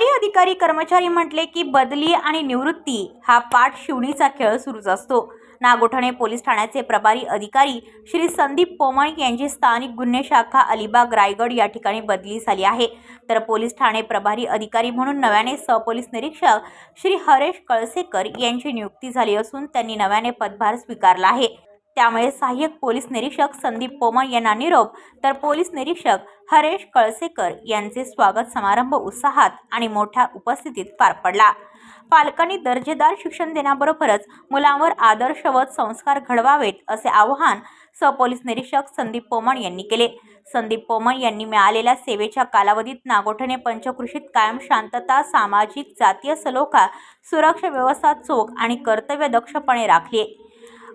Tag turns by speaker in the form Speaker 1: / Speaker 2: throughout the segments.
Speaker 1: सरकारी अधिकारी कर्मचारी म्हटले की बदली आणि निवृत्ती हा पाठ शिवणीचा खेळ सुरूच असतो. नागोठणे पोलीस ठाण्याचे प्रभारी अधिकारी श्री संदीप पोमण यांची स्थानिक गुन्हे शाखा अलिबाग रायगड या ठिकाणी बदली झाली आहे. तर पोलीस ठाणे प्रभारी अधिकारी म्हणून नव्याने सहपोलीस निरीक्षक श्री हरेश कळसेकर यांची नियुक्ती झाली असून त्यांनी नव्याने पदभार स्वीकारला आहे. त्यामुळे सहाय्यक पोलीस निरीक्षक संदीप पोमण यांना निरोप. तर पोलीस निरीक्षक हरेश कळसेकर यांचे स्वागत समारंभ उत्साहात आणि मोठ्या उपस्थितीत पार पडला. पालकांनी दर्जेदार शिक्षण देण्याबरोबरच मुलांवर आदर्शवत संस्कार घडवावेत असे आवाहन सपोलीस निरीक्षक संदीप पोमण यांनी केले. संदीप पोमण यांनी मिळालेल्या सेवेच्या कालावधीत नागोठणे पंचकृषीत कायम शांतता सामाजिक जातीय सलोखा सुरक्षा व्यवस्था चोख आणि कर्तव्यदक्षपणे राखली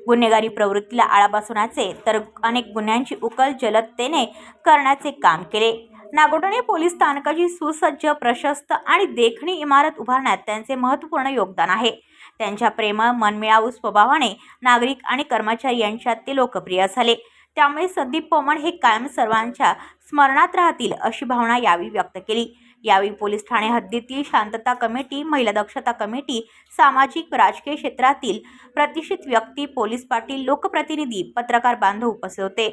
Speaker 1: गुन्हेगारी प्रवृत्तीला आळा बसवण्याचे तर अनेक गुन्ह्यांची उकल जलदतेने करण्याचे काम केले. नागोटणे पोलीस स्थानकाची सुसज्ज प्रशस्त आणि देखणी इमारत उभारण्यात त्यांचे महत्त्वपूर्ण योगदान आहे. त्यांच्या प्रेम मनमिळावू स्वभावाने नागरिक आणि कर्मचारी यांच्यात ते लोकप्रिय झाले. त्यामुळे संदीप पोमण हे कायम सर्वांच्या स्मरणात राहतील अशी भावना यावेळी व्यक्त केली. यावेळी पोलीस ठाणे हद्दीतील शांतता कमिटी महिला दक्षता कमिटी सामाजिक राजकीय क्षेत्रातील प्रतिष्ठित व्यक्ती पोलीस पाटील लोकप्रतिनिधी पत्रकार बांधव उपस्थित होते.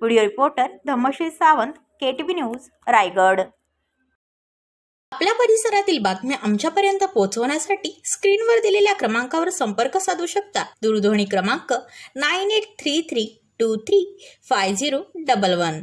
Speaker 1: Video reporter Dhammasheel Sawant KTV V news Raigad.
Speaker 2: आपल्या परिसरातील बातम्या आमच्यापर्यंत पोहोचवण्यासाठी स्क्रीनवर दिलेल्या क्रमांकावर संपर्क साधू शकता. दूरध्वनी क्रमांक nine eight three three two three five zero double one.